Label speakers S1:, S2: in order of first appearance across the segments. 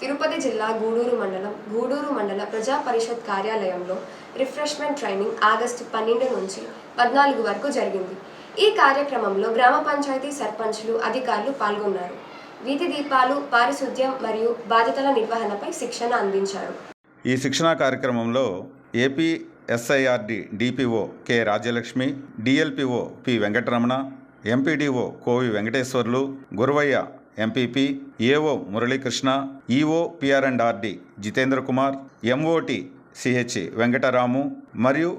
S1: తిరుపతి జిల్లా గూడూరు మండలం గూడూరు మండల ప్రజా పరిషత్ కార్యాలయంలో రిఫ్రెష్మెంట్ ట్రైనింగ్ ఆగస్టు పన్నెండు నుంచి పద్నాలుగు వరకు జరిగింది. ఈ కార్యక్రమంలో గ్రామ పంచాయతీ సర్పంచ్లు అధికారులు పాల్గొన్నారు. వీధి దీపాలు పారిశుద్ధ్యం మరియు బాధ్యతల నిర్వహణపై శిక్షణ అందించారు.
S2: ఈ శిక్షణా కార్యక్రమంలో AP SIRD DPO K Rajyalakshmi DLPO P Venkataramana MPDO Kovi Venkateswarlu Guravaiah MPP AO Muralikrishna EO PR and RD Jitendra Kumar MOT CH Venkataramu మరియు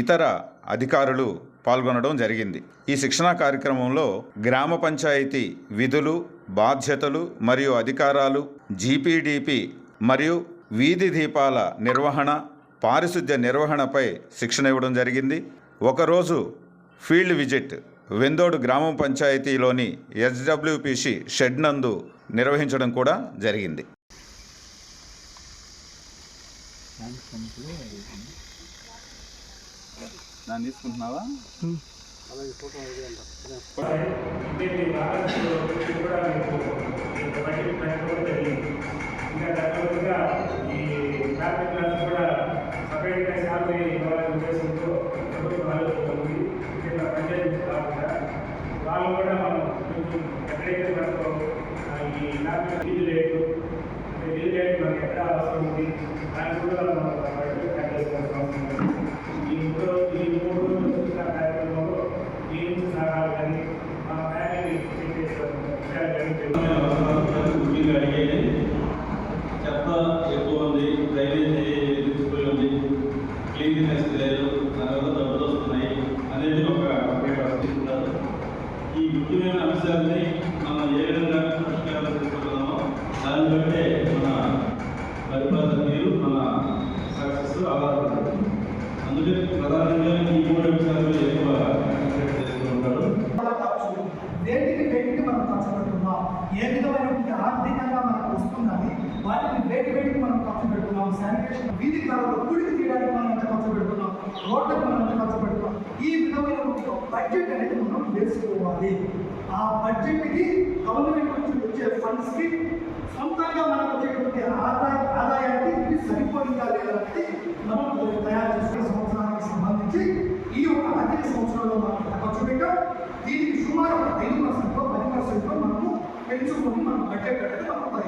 S2: ఇతర అధికారులు పాల్గొనడం జరిగింది. ఈ శిక్షణా కార్యక్రమంలో గ్రామ పంచాయతీ విధులు బాధ్యతలు మరియు అధికారాలు జీపీడీపీ మరియు వీధి దీపాల నిర్వహణ పారిశుద్ధ్య నిర్వహణపై శిక్షణ ఇవ్వడం జరిగింది. ఒకరోజు ఫీల్డ్ విజిట్ వెందోడు గ్రామ పంచాయతీలోని ఎస్డబ్ల్యూపిసి షెడ్ నందు నిర్వహించడం కూడా జరిగింది. తీసుకుంటున్నావా
S3: ఆగస్టులో కూడా మీకు ఈ బడ్జెట్ పెట్టడం జరిగింది ఇంకా దానివల్ల ఈ ట్రాఫిక్ క్లాస్ కూడా సపరేట్గా శాలరీ ఇవ్వాలనే ఉద్దేశంతో ప్రభుత్వం ఆలోచిస్తుంది కింద పంచాయతీ నుంచి కాకుండా వాళ్ళు కూడా మనం ఏదైతే మనకు ఈ డీజిల్ రేటు అంటే డీజిల్ రేటు మనకు ఎక్కడ అవసరం ఉంది దాని కూడా మనం అవసరం ఉంది ఈ మూడు ఈ మూడు చూసిన కార్యక్రమంలో ఈ నుంచి కానీ
S4: అడిగేది చెత్త ఎక్కువ ఉంది డ్రైనేజ్ ఉంది క్లీన్లీనెస్ లేదు దానివల్ల డబ్బులు వస్తున్నాయి అనేది ఒక పేపర్ తీసుకున్నారు ఈ ముఖ్యమైన అంశాన్ని దాన్ని బట్టే మన పరిపాలన తీరు మన సక్సెస్ ఆధారపడుతుంది అందుకే ప్రధానంగా ఈ మూడు అంశాలు ఎక్కువ కాన్సన్ట్రేట్ చేస్తూ ఉంటారు.
S5: వేటికి వేటికి మనం ఖర్చు పెడుతున్నాం ఏ విధమైనటువంటి ఆర్థికంగా మనకు వస్తున్నది? వాటిని వేటి వేటికి మనం ఖర్చు పెడుతున్నాం శానిటేషన్ వీధి కాలంలో కూడికి తీయడానికి మనం ఎంత ఖర్చు పెడుతున్నాం రోడ్లకు మనం ఎంత ఖర్చు పెడుతున్నాం ఈ విధమైన బడ్జెట్ అనేది మనం వేసుకోవాలి. ఆ బడ్జెట్కి గవర్నమెంట్ నుంచి వచ్చే ఫండ్స్కి సొంతంగా మనకు వచ్చేటువంటి ఆదాయ ఆదాయానికి ఇది సరిపోయిందా లేదా మనం తయారు చేసుకునే సంవత్సరానికి సంబంధించి ఈ యొక్క ఆర్థిక సంవత్సరంలో మనం ఖర్చు పెట్టాం. దీనికి సుమారు ఒక ఐదు పర్సెంట్లో పది పర్సెంట్లో మనము పెంచుకొని మనం బడ్జెట్ అనేది మనం తయారు